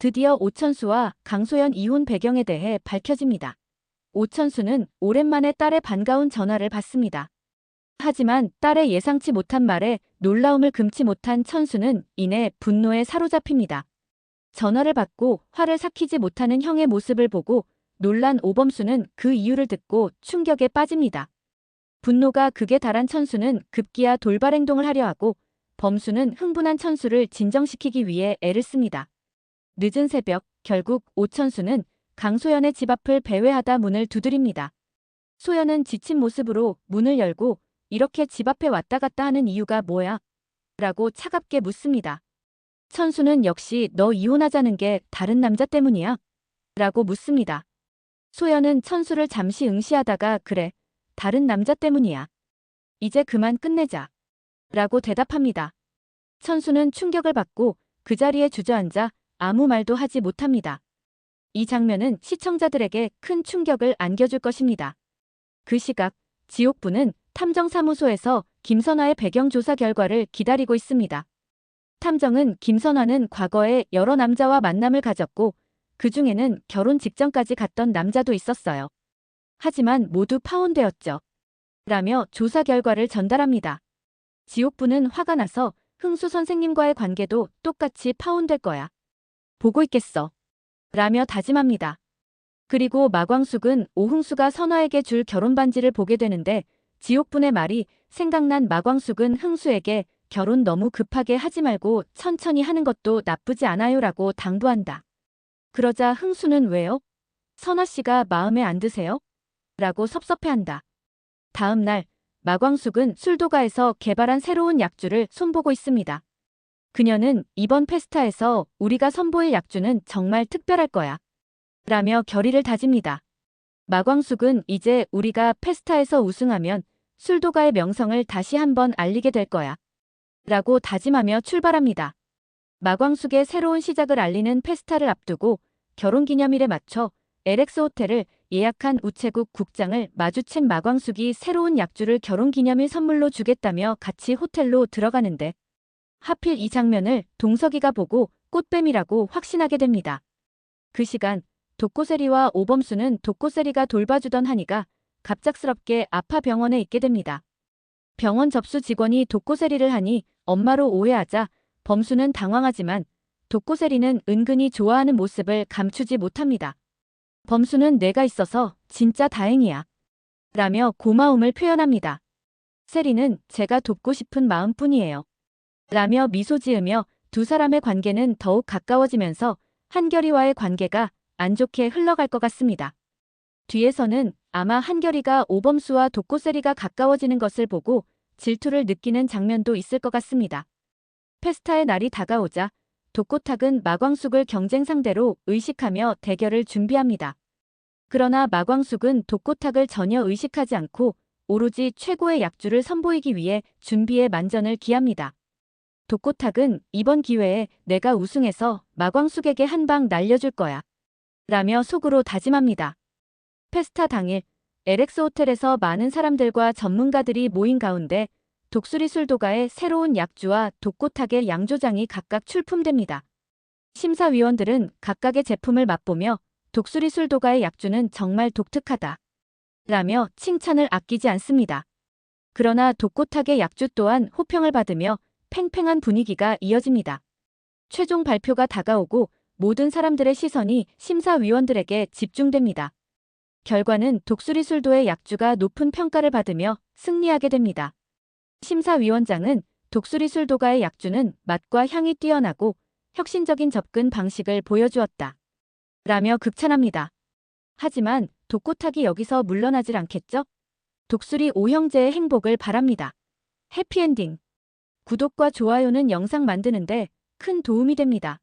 드디어 오천수와 강소연 이혼 배경에 대해 밝혀집니다. 오천수는 오랜만에 딸의 반가운 전화를 받습니다. 하지만 딸의 예상치 못한 말에 놀라움을 금치 못한 천수는 이내 분노에 사로잡힙니다. 전화를 받고 화를 삭히지 못하는 형의 모습을 보고 놀란 오범수는 그 이유를 듣고 충격에 빠집니다. 분노가 극에 달한 천수는 급기야 돌발 행동을 하려 하고 범수는 흥분한 천수를 진정시키기 위해 애를 씁니다. 늦은 새벽 결국 오천수는 강소연의 집 앞을 배회하다 문을 두드립니다. 소연은 지친 모습으로 문을 열고 이렇게 집 앞에 왔다 갔다 하는 이유가 뭐야? 라고 차갑게 묻습니다. 천수는 역시 너 이혼하자는 게 다른 남자 때문이야? 라고 묻습니다. 소연은 천수를 잠시 응시하다가 그래, 다른 남자 때문이야. 이제 그만 끝내자. 라고 대답합니다. 천수는 충격을 받고 그 자리에 주저앉아 아무 말도 하지 못합니다. 이 장면은 시청자들에게 큰 충격을 안겨줄 것입니다. 그 시각 지옥부는 탐정사무소에서 김선화의 배경 조사 결과를 기다리고 있습니다. 탐정은 김선화는 과거에 여러 남자와 만남을 가졌고 그 중에는 결혼 직전까지 갔던 남자도 있었어요. 하지만 모두 파혼되었죠. 라며 조사 결과를 전달합니다. 지옥부는 화가 나서 흥수 선생님과의 관계도 똑같이 파혼될 거야. 보고 있겠어. 라며 다짐합니다. 그리고 마광숙은 오흥수가 선화에게 줄 결혼 반지를 보게 되는데 지옥분의 말이 생각난 마광숙은 흥수에게 결혼 너무 급하게 하지 말고 천천히 하는 것도 나쁘지 않아요 라고 당부한다. 그러자 흥수는 왜요? 선화 씨가 마음에 안 드세요? 라고 섭섭해한다. 다음 날 마광숙은 술도가에서 개발한 새로운 약주를 손보고 있습니다. 그녀는 이번 페스타에서 우리가 선보일 약주는 정말 특별할 거야. 라며 결의를 다집니다. 마광숙은 이제 우리가 페스타에서 우승하면 술도가의 명성을 다시 한번 알리게 될 거야. 라고 다짐하며 출발합니다. 마광숙의 새로운 시작을 알리는 페스타를 앞두고 결혼기념일에 맞춰 LX 호텔을 예약한 우체국 국장을 마주친 마광숙이 새로운 약주를 결혼기념일 선물로 주겠다며 같이 호텔로 들어가는데 하필 이 장면을 동석이가 보고 꽃뱀이라고 확신하게 됩니다. 그 시간 독고세리와 오범수는 독고세리가 돌봐주던 한이가 갑작스럽게 아파 병원에 있게 됩니다. 병원 접수 직원이 독고세리를 하니 엄마로 오해하자 범수는 당황하지만 독고세리는 은근히 좋아하는 모습을 감추지 못합니다. 범수는 내가 있어서 진짜 다행이야. 라며 고마움을 표현합니다. 세리는 제가 돕고 싶은 마음뿐이에요. 라며 미소 지으며 두 사람의 관계는 더욱 가까워지면서 한결이와의 관계가 안 좋게 흘러갈 것 같습니다. 뒤에서는 아마 한결이가 오범수와 독고세리가 가까워지는 것을 보고 질투를 느끼는 장면도 있을 것 같습니다. 페스타의 날이 다가오자 독고탁은 마광숙을 경쟁 상대로 의식하며 대결을 준비합니다. 그러나 마광숙은 독고탁을 전혀 의식하지 않고 오로지 최고의 약주를 선보이기 위해 준비에 만전을 기합니다. 독고탁은 이번 기회에 내가 우승해서 마광숙에게 한 방 날려줄 거야. 라며 속으로 다짐합니다. 페스타 당일 LX 호텔에서 많은 사람들과 전문가들이 모인 가운데 독수리 술도가의 새로운 약주와 독고탁의 양조장이 각각 출품됩니다. 심사위원들은 각각의 제품을 맛보며 독수리 술도가의 약주는 정말 독특하다. 라며 칭찬을 아끼지 않습니다. 그러나 독고탁의 약주 또한 호평을 받으며 팽팽한 분위기가 이어집니다. 최종 발표가 다가오고 모든 사람들의 시선이 심사위원들에게 집중됩니다. 결과는 독수리 술도의 약주가 높은 평가를 받으며 승리하게 됩니다. 심사위원장은 독수리 술도가의 약주는 맛과 향이 뛰어나고 혁신적인 접근 방식을 보여주었다. 라며 극찬합니다. 하지만 독고탁이 여기서 물러나질 않겠죠? 독수리 오형제의 행복을 바랍니다. 해피엔딩. 구독과 좋아요는 영상 만드는데 큰 도움이 됩니다.